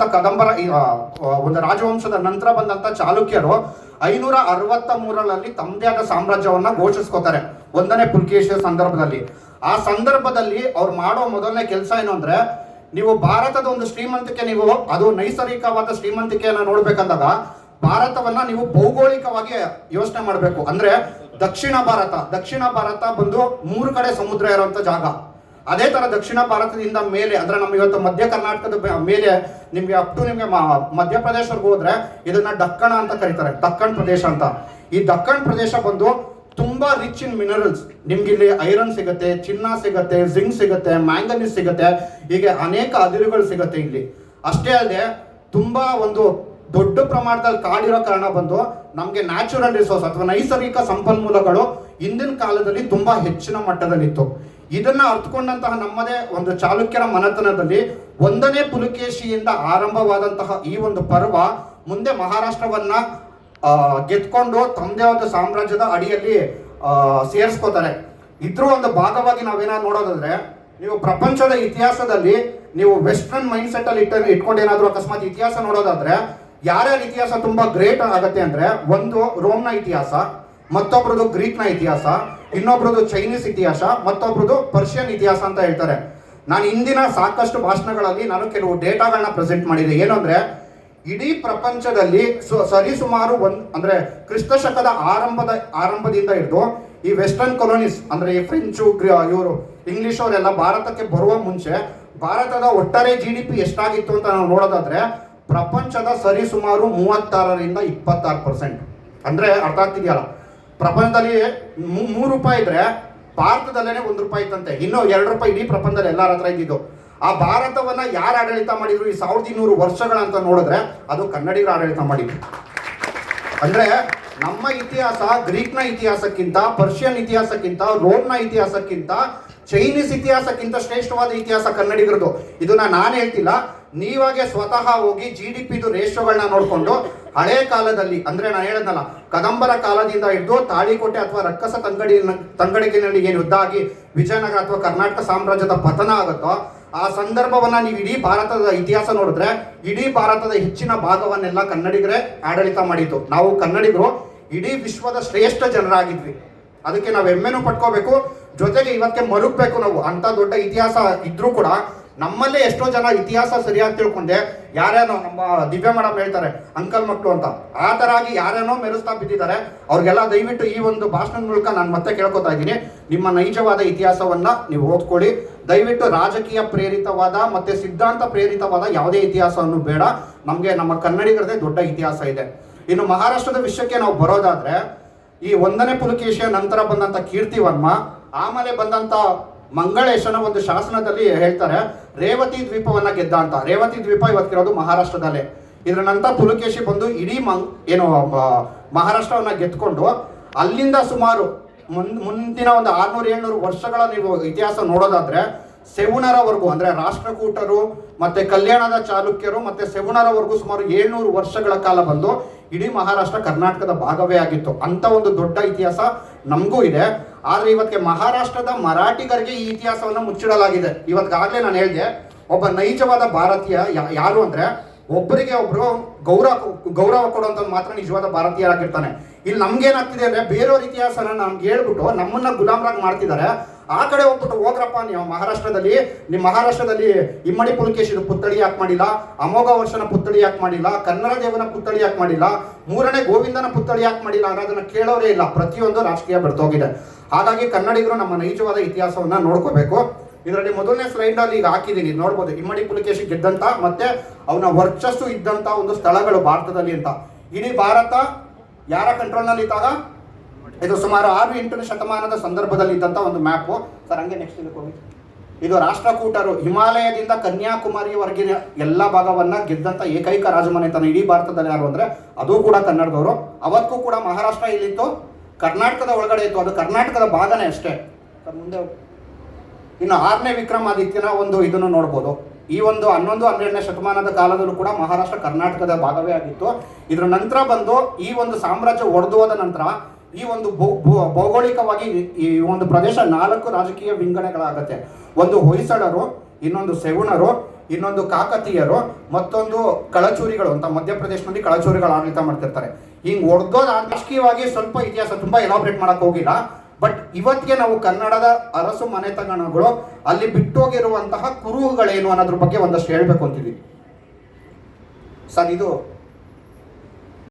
ಕದಂಬರ ಒಂದು ರಾಜವಂಶದ ನಂತರ ಬಂದಂತ ಚಾಲುಕ್ಯರು ಐನೂರ ಅರವತ್ತ ಮೂರರಲ್ಲಿ ತಮ್ಮದೇ ಆದ ಸಾಮ್ರಾಜ್ಯವನ್ನ ಘೋಷಿಸ್ಕೋತಾರೆ. ಒಂದನೇ ಪುಲ್ಕೇಶಿಯ ಸಂದರ್ಭದಲ್ಲಿ. ಆ ಸಂದರ್ಭದಲ್ಲಿ ಅವ್ರು ಮಾಡೋ ಮೊದಲನೇ ಕೆಲಸ ಏನು ಅಂದ್ರೆ, ನೀವು ಭಾರತದ ಒಂದು ಶ್ರೀಮಂತಿಕೆ, ನೀವು ಅದು ನೈಸರ್ಗಿಕವಾದ ಶ್ರೀಮಂತಿಕೆಯನ್ನ ನೋಡ್ಬೇಕಂದಾಗ ಭಾರತವನ್ನ ನೀವು ಭೌಗೋಳಿಕವಾಗಿ ಯೋಚನೆ ಮಾಡಬೇಕು. ಅಂದ್ರೆ ದಕ್ಷಿಣ ಭಾರತ ದಕ್ಷಿಣ ಭಾರತ ಬಂದು ಮೂರು ಕಡೆ ಸಮುದ್ರ ಇರುವಂತ ಜಾಗ. ಅದೇ ತರ ದಕ್ಷಿಣ ಭಾರತದಿಂದ ಮೇಲೆ, ಅಂದರೆ ನಮ್ಮ ಇವತ್ತು ಮಧ್ಯ ಕರ್ನಾಟಕದ ಮೇಲೆ ನಿಮಗೆ ಅಪ್ ಟು ನಿಮ್ಗೆ ಮ- ಮಧ್ಯಪ್ರದೇಶವರೆಗೂ ಹೋದ್ರೆ ಇದನ್ನ ದಕ್ಕಣ ಅಂತ ಕರೀತಾರೆ, ದಕ್ಕಣ್ ಪ್ರದೇಶ ಅಂತ. ಈ ದಕ್ಕಣ್ ಪ್ರದೇಶ ಬಂದು ತುಂಬಾ ರಿಚ್ ಇನ್ ಮಿನರಲ್ಸ್ ನಿಮ್ಗೆ ಇಲ್ಲಿ ಐರನ್ ಸಿಗುತ್ತೆ, ಚಿನ್ನ ಸಿಗುತ್ತೆ ಜಿಂಕ್ ಸಿಗುತ್ತೆ ಮ್ಯಾಂಗನೀಸ್ ಸಿಗುತ್ತೆ, ಹೀಗೆ ಅನೇಕ ಅದಿರುಗಳು ಸಿಗುತ್ತೆ ಇಲ್ಲಿ. ಅಷ್ಟೇ ಅಲ್ಲದೆ ತುಂಬಾ ಒಂದು ದೊಡ್ಡ ಪ್ರಮಾಣದಲ್ಲಿ ಕಾಡಿರೋ ಕಾರಣ ಬಂದು ನಮಗೆ ನ್ಯಾಚುರಲ್ ರಿಸೋರ್ಸ್ ಅಥವಾ ನೈಸರ್ಗಿಕ ಸಂಪನ್ಮೂಲಗಳು ಹಿಂದಿನ ಕಾಲದಲ್ಲಿ ತುಂಬಾ ಹೆಚ್ಚಿನ ಮಟ್ಟದಲ್ಲಿತ್ತು. ಇದನ್ನ ಅರ್ಥಕೊಂಡಂತಹ ನಮ್ಮದೇ ಒಂದು ಚಾಲುಕ್ಯರ ಮನತನದಲ್ಲಿ ಒಂದನೇ ಪುಲಕೇಶಿಯಿಂದ ಆರಂಭವಾದಂತಹ ಈ ಒಂದು ಪರ್ವ ಮುಂದೆ ಮಹಾರಾಷ್ಟ್ರವನ್ನ ಗೆದ್ಕೊಂಡು ತಮ್ಮದೇ ಒಂದು ಸಾಮ್ರಾಜ್ಯದ ಅಡಿಯಲ್ಲಿ ಸೇರಿಸ್ಕೋತಾರೆ. ಇದ್ರ ಒಂದು ಭಾಗವಾಗಿ ನಾವೇನಾದ್ರು ನೋಡೋದಾದ್ರೆ, ನೀವು ಪ್ರಪಂಚದ ಇತಿಹಾಸದಲ್ಲಿ ನೀವು ವೆಸ್ಟರ್ನ್ ಮೈಂಡ್ ಸೆಟ್ ಅಲ್ಲಿ ಇಟ್ಟ ಇಟ್ಕೊಂಡು ಏನಾದ್ರು ಅಕಸ್ಮಾತ್ ಇತಿಹಾಸ ನೋಡೋದಾದ್ರೆ ಯಾರ್ಯಾರ ಇತಿಹಾಸ ತುಂಬಾ ಗ್ರೇಟ್ ಆಗತ್ತೆ ಅಂದ್ರೆ ಒಂದು ರೋಮ್ನ ಇತಿಹಾಸ ಮತ್ತೊಬ್ರದ್ದು ಗ್ರೀಕ್ನ ಇತಿಹಾಸ ಇನ್ನೊಬ್ರದ್ದು ಚೈನೀಸ್ ಇತಿಹಾಸ ಮತ್ತೊಬ್ರದ್ದು ಪರ್ಷಿಯನ್ ಇತಿಹಾಸ ಅಂತ ಹೇಳ್ತಾರೆ. ನಾನು ಇಂದಿನ ಸಾಕಷ್ಟು ಭಾಷಣಗಳಲ್ಲಿ ನಾನು ಕೆಲವು ಡೇಟಾಗಳನ್ನ ಪ್ರೆಸೆಂಟ್ ಮಾಡಿದೆ. ಏನು ಅಂದ್ರೆ, ಇಡೀ ಪ್ರಪಂಚದಲ್ಲಿ ಸರಿ ಸರಿಸುಮಾರು ಒಂದ್, ಅಂದ್ರೆ ಕ್ರಿಸ್ತ ಶಕದ ಆರಂಭದ, ಆರಂಭದಿಂದ ಹಿಡಿದು ಈ ವೆಸ್ಟರ್ನ್ ಕೊಲೋನೀಸ್ ಅಂದ್ರೆ ಈ ಫ್ರೆಂಚು ಇವರು ಇಂಗ್ಲಿಷ್ ಅವರೆಲ್ಲ ಭಾರತಕ್ಕೆ ಬರುವ ಮುಂಚೆ ಭಾರತದ ಒಟ್ಟಾರೆ ಜಿ ಡಿ ಪಿ ಎಷ್ಟಾಗಿತ್ತು ಅಂತ ನಾವು ನೋಡೋದಾದ್ರೆ ಪ್ರಪಂಚದ ಸರಿಸುಮಾರು ಮೂವತ್ತಾರರಿಂದ ಇಪ್ಪತ್ತಾರು ಪರ್ಸೆಂಟ್ ಅಂದ್ರೆ ಅರ್ಥ ಆಗ್ತಿದೆಯಲ್ಲ? ಪ್ರಪಂಚದಲ್ಲಿ ಮೂರು ರೂಪಾಯಿ ಇದ್ರೆ ಭಾರತದಲ್ಲೇನೆ ಒಂದು ರೂಪಾಯಿ ಇತ್ತಂತೆ. ಇನ್ನು ಎರಡು ರೂಪಾಯಿ ಇಡೀ ಪ್ರಪಂಚದಲ್ಲಿ ಎಲ್ಲರ ಹತ್ರ ಇದ್ದಿದ್ದು. ಆ ಭಾರತವನ್ನ ಯಾರು ಆಡಳಿತ ಮಾಡಿದ್ರು ಈ ಸಾವಿರದ ಇನ್ನೂರು ವರ್ಷಗಳಂತ ನೋಡಿದ್ರೆ ಅದು ಕನ್ನಡಿಗರ ಆಡಳಿತ ಮಾಡಿದ್ರು. ಅಂದ್ರೆ ನಮ್ಮ ಇತಿಹಾಸ ಗ್ರೀಕ್ನ ಇತಿಹಾಸಕ್ಕಿಂತ, ಪರ್ಷಿಯನ್ ಇತಿಹಾಸಕ್ಕಿಂತ, ರೋಮ್ನ ಇತಿಹಾಸಕ್ಕಿಂತ ಚೈನೀಸ್ ಇತಿಹಾಸಕ್ಕಿಂತ ಶ್ರೇಷ್ಠವಾದ ಇತಿಹಾಸ ಕನ್ನಡಿಗರದು. ಇದನ್ನ ನಾನು ಹೇಳ್ತಿಲ್ಲ. ನೀವಾಗೆ ಸ್ವತಃ ಹೋಗಿ ಜಿ ಡಿ ಪಿದು ರೇಷೋಗಳನ್ನ ನೋಡಿಕೊಂಡು ಹಳೆ ಕಾಲದಲ್ಲಿ, ಅಂದ್ರೆ ನಾನು ಹೇಳದಲ್ಲ ಕದಂಬರ ಕಾಲದಿಂದ ಹಿಡಿದು ತಾಳಿಕೋಟೆ ಅಥವಾ ರಕ್ಕಸ ತಂಗಡಿ ತಂಗಡಿಗಿನಲ್ಲಿ ಏನು ಯುದ್ಧ ಆಗಿ ವಿಜಯನಗರ ಅಥವಾ ಕರ್ನಾಟಕ ಸಾಮ್ರಾಜ್ಯದ ಪತನ ಆಗುತ್ತೋ, ಆ ಸಂದರ್ಭವನ್ನ ನೀವು ಇಡೀ ಭಾರತದ ಇತಿಹಾಸ ನೋಡಿದ್ರೆ, ಇಡೀ ಭಾರತದ ಹೆಚ್ಚಿನ ಭಾಗವನ್ನೆಲ್ಲ ಕನ್ನಡಿಗರೇ ಆಡಳಿತ ಮಾಡಿದ್ದು. ನಾವು ಕನ್ನಡಿಗರು ಇಡೀ ವಿಶ್ವದ ಶ್ರೇಷ್ಠ ಜನರಾಗಿದ್ವಿ. ಅದಕ್ಕೆ ನಾವು ಹೆಮ್ಮೆನೂ ಪಟ್ಕೋಬೇಕು. ಜೊತೆಗೆ ಇವತ್ತಿಗೆ ಮರುಗ್ಬೇಕು ನಾವು. ಅಂತ ದೊಡ್ಡ ಇತಿಹಾಸ ಇದ್ರೂ ಕೂಡ ನಮ್ಮಲ್ಲೇ ಎಷ್ಟೋ ಜನ ಇತಿಹಾಸ ಸರಿಯಾಗಿ ತಿಳ್ಕೊಂಡೆ. ಯಾರೇನೋ ನಮ್ಮ ದಿವ್ಯ ಮೇಡಮ್ ಹೇಳ್ತಾರೆ, ಅಂಕಲ್ ಮಕ್ಕಳು ಅಂತ. ಆ ಥರ ಆಗಿ ಯಾರೇನೋ ಮೆರೆಸ್ತಾ ಬಿದ್ದಿದ್ದಾರೆ. ಅವ್ರಿಗೆಲ್ಲ ದಯವಿಟ್ಟು ಈ ಒಂದು ಭಾಷಣದ ಮೂಲಕ ನಾನು ಮತ್ತೆ ಕೇಳ್ಕೊತಾ ಇದ್ದೀನಿ. ನಿಮ್ಮ ನೈಜವಾದ ಇತಿಹಾಸವನ್ನ ನೀವು ಓದ್ಕೊಳ್ಳಿ. ದಯವಿಟ್ಟು ರಾಜಕೀಯ ಪ್ರೇರಿತವಾದ ಮತ್ತೆ ಸಿದ್ಧಾಂತ ಪ್ರೇರಿತವಾದ ಯಾವುದೇ ಇತಿಹಾಸವನ್ನು ಬೇಡ. ನಮಗೆ ನಮ್ಮ ಕನ್ನಡಿಗರದೇ ದೊಡ್ಡ ಇತಿಹಾಸ ಇದೆ. ಇನ್ನು ಮಹಾರಾಷ್ಟ್ರದ ವಿಷಯಕ್ಕೆ ನಾವು ಬರೋದಾದ್ರೆ, ಈ ಒಂದನೇ ಪುಲಕೇಶಿಯ ನಂತರ ಬಂದಂತ ಕೀರ್ತಿವರ್ಮ ಆಮೇಲೆ ಬಂದಂತ ಮಂಗಳೇಶನ ಒಂದು ಶಾಸನದಲ್ಲಿ ಹೇಳ್ತಾರೆ, ರೇವತಿ ದ್ವೀಪವನ್ನ ಗೆದ್ದ ಅಂತ. ರೇವತಿ ದ್ವೀಪ ಇವತ್ತಿರೋದು ಮಹಾರಾಷ್ಟ್ರದಲ್ಲೇ. ಇದರ ನಂತರ ಪುಲಕೇಶಿ ಬಂದು ಇಡೀ ಮಂಗ್, ಏನು ಮಹಾರಾಷ್ಟ್ರವನ್ನ ಗೆದ್ಕೊಂಡು ಅಲ್ಲಿಂದ ಸುಮಾರು ಮುಂದಿನ ಒಂದು ಆರ್ನೂರು, ಏಳ್ನೂರು ವರ್ಷಗಳ ನೀವು ಇತಿಹಾಸ ನೋಡೋದಾದ್ರೆ ಸೆವುಣರವರೆಗೂ ಅಂದ್ರೆ ರಾಷ್ಟ್ರಕೂಟರು ಮತ್ತೆ ಕಲ್ಯಾಣದ ಚಾಲುಕ್ಯರು ಮತ್ತೆ ಸೆವುಣರವರೆಗೂ ಸುಮಾರು ಏಳ್ನೂರು ವರ್ಷಗಳ ಕಾಲ ಬಂದು ಇಡೀ ಮಹಾರಾಷ್ಟ್ರ ಕರ್ನಾಟಕದ ಭಾಗವೇ ಆಗಿತ್ತು. ಅಂತ ಒಂದು ದೊಡ್ಡ ಇತಿಹಾಸ ನಮಗೂ ಇದೆ. ಆದ್ರೆ ಇವತ್ತಿಗೆ ಮಹಾರಾಷ್ಟ್ರದ ಮರಾಠಿಗರಿಗೆ ಈ ಇತಿಹಾಸವನ್ನ ಮುಚ್ಚಿಡಲಾಗಿದೆ. ಇವತ್ತಿಗಾಗಲೇ ನಾನು ಹೇಳಿದೆ, ಒಬ್ಬ ನೈಜವಾದ ಭಾರತೀಯ ಯಾರು ಅಂದ್ರೆ ಒಬ್ಬರಿಗೆ ಒಬ್ಬರು ಗೌರವ ಗೌರವ ಕೊಡುವಂಥ ಮಾತ್ರ ನಿಜವಾದ ಭಾರತೀಯರಾಗಿರ್ತಾನೆ. ಇಲ್ಲಿ ನಮ್ಗೇನಾಗ್ತಿದೆ ಅಂದ್ರೆ ಬೇರೆಯವ್ರ ಇತಿಹಾಸನ ನಮ್ಗೆ ಹೇಳ್ಬಿಟ್ಟು ನಮ್ಮನ್ನ ಗುಲಾಮರಾಗಿ ಮಾಡ್ತಿದ್ದಾರೆ. ಆ ಕಡೆ ಹೋಗ್ಬಿಟ್ಟು ಹೋಗ್ರಪ್ಪ ನೀವು ಮಹಾರಾಷ್ಟ್ರದಲ್ಲಿ ನಿಮ್ಮ ಮಹಾರಾಷ್ಟ್ರದಲ್ಲಿ ಇಮ್ಮಡಿ ಪುಲಕೇಶಿನ ಪುತ್ಥಳಿ ಯಾಕೆ ಮಾಡಿಲ್ಲ? ಅಮೋಘ ವರ್ಷನ ಪುತ್ಥಳಿ ಯಾಕೆ ಮಾಡಿಲ್ಲ? ಕನ್ನಡ ದೇವನ ಪುತ್ಥಳಿ ಯಾಕೆ ಮಾಡಿಲ್ಲ? ಮೂರನೇ ಗೋವಿಂದನ ಪುತ್ಥಳಿ ಯಾಕೆ ಮಾಡಿಲ್ಲ ಅನ್ನೋದನ್ನ ಕೇಳೋರೇ ಇಲ್ಲ. ಪ್ರತಿಯೊಂದು ರಾಜಕೀಯ ಬೆಳೆದೋಗಿದೆ. ಹಾಗಾಗಿ ಕನ್ನಡಿಗರು ನಮ್ಮ ನೈಜವಾದ ಇತಿಹಾಸವನ್ನ ನೋಡ್ಕೋಬೇಕು. ಇದರಲ್ಲಿ ಮೊದಲನೇ ಸ್ಲೈಡ್ ಅಲ್ಲಿ ಈಗ ಹಾಕಿದ್ದೀನಿ ನೋಡ್ಬೋದು. ಇಮ್ಮಡಿ ಪುಲಕೇಶಿ ಗೆದ್ದಂತ ಮತ್ತೆ ಅವನ ವರ್ಚಸ್ಸು ಇದ್ದಂತ ಒಂದು ಸ್ಥಳಗಳು ಭಾರತದಲ್ಲಿ ಅಂತ. ಇಡೀ ಭಾರತ ಯಾರ ಕಂಟ್ರೋಲ್ನಲ್ಲಿ ಇದ್ದಾಗ ಇದು ಸುಮಾರು ಆರು ಎಂಟನೇ ಶತಮಾನದ ಸಂದರ್ಭದಲ್ಲಿ ಇದ್ದಂತ ಒಂದು ಮ್ಯಾಪು ಸರ್, ಹಂಗೆ ನೆಕ್ಸ್ಟ್ ಇದಕ್ಕೆ ಹೋಗಿ. ಇದು ರಾಷ್ಟ್ರಕೂಟರು ಹಿಮಾಲಯದಿಂದ ಕನ್ಯಾಕುಮಾರಿವರೆಗಿನ ಎಲ್ಲ ಭಾಗವನ್ನ ಗೆದ್ದಂತ ಏಕೈಕ ರಾಜಮನೆತನ ಇಡೀ ಭಾರತದಲ್ಲಿ ಯಾರು ಅಂದ್ರೆ, ಅದು ಕೂಡ ಕನ್ನಡದವರು. ಅವತ್ತೂ ಕೂಡ ಮಹಾರಾಷ್ಟ್ರ ಇಲ್ಲಿತ್ತು, ಕರ್ನಾಟಕದ ಒಳಗಡೆ ಇತ್ತು. ಅದು ಕರ್ನಾಟಕದ ಭಾಗನೇ ಅಷ್ಟೇ. ಮುಂದೆ. ಇನ್ನು ಆರನೇ ವಿಕ್ರಮಾದಿತ್ಯನ ಒಂದು ಇದನ್ನು ನೋಡ್ಬೋದು. ಈ ಒಂದು ಹನ್ನೊಂದು, ಹನ್ನೆರಡನೇ ಶತಮಾನದ ಕಾಲದಲ್ಲೂ ಕೂಡ ಮಹಾರಾಷ್ಟ್ರ ಕರ್ನಾಟಕದ ಭಾಗವೇ ಆಗಿತ್ತು. ಇದರ ನಂತರ ಬಂದು ಈ ಒಂದು ಸಾಮ್ರಾಜ್ಯ ಒಡೆದು ಹೋದ ನಂತರ ಈ ಒಂದು ಭೌಗೋಳಿಕವಾಗಿ ಈ- ಒಂದು ಪ್ರದೇಶ ನಾಲ್ಕು ರಾಜಕೀಯ ವಿಂಗಡಣೆಗಳಾಗತ್ತೆ ಒಂದು ಹೊಯ್ಸಳರು, ಇನ್ನೊಂದು ಸೆವುಣರು ಇನ್ನೊಂದು ಕಾಕತೀಯರು, ಮತ್ತೊಂದು ಕಳಚೂರಿಗಳು ಅಂತ ಮಧ್ಯಪ್ರದೇಶದಲ್ಲಿ ಕಳಚೂರಿಗಳು ಆಡಳಿತ ಮಾಡ್ತಿರ್ತಾರೆ. ಹಿಂಗ್ ಹೊಡೆದೋದ್ ರಾಜಕೀಯವಾಗಿ ಸ್ವಲ್ಪ ಇತಿಹಾಸ ತುಂಬಾ ಎಲಾಬ್ರೇಟ್ ಮಾಡಕ್ ಹೋಗಿಲ್ಲ. ಬಟ್ ಇವತ್ತಿಗೆ ನಾವು ಕನ್ನಡದ ಅರಸು ಮನೆತನಗಳು, ಅಲ್ಲಿ ಬಿಟ್ಟೋಗಿರುವಂತಹ ಕುರುಹುಗಳೇನು ಅನ್ನೋದ್ರ ಬಗ್ಗೆ ಒಂದಷ್ಟು ಹೇಳ್ಬೇಕು ಅಂತಿದ್ದೀವಿ ಸರ್, ಇದು